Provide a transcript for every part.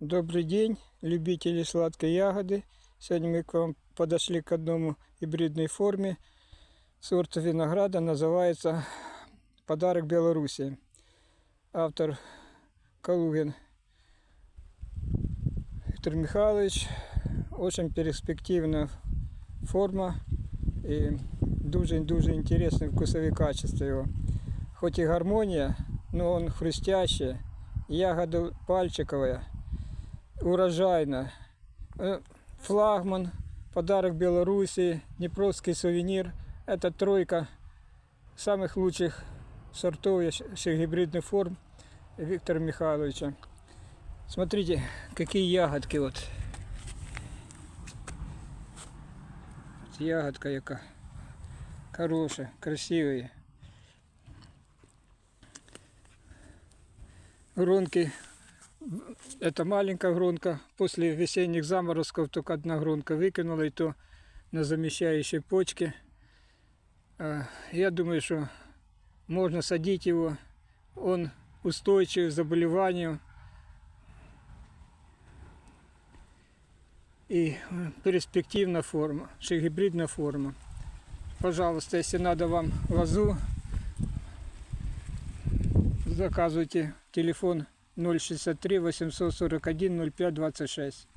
Добрый день, любители сладкой ягоды. Сегодня мы к вам подошли к одному гибридной форме сорта винограда. Называется «Подарок Беларуси». Автор Калугин Виктор Михайлович. Очень перспективна форма і дуже-дуже інтересний вкусові качества його. Хоть і гармонія, но он хрустящий, ягода пальчиковая, урожайна. Э, Флагман, подарок Беларуси, Днепровский сувенир. Это тройка самых лучших сортов всех гибридных форм Виктора Михайловича. Смотрите, какие ягодки вот. Ягодка яка. Хорошая, красивая. Гронки. Это маленькая гронка. После весенних заморозков только одна гронка выкинула, и то на замещающей почке. А, Я думаю, что можно садить его. Он устойчив к заболеванию. И э, перспективная форма, гибридная форма. Пожалуйста, если надо вам лозу, заказывайте телефон 063 841 05 26.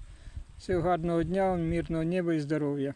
Всього гарного дня, мирного неба і здоров'я.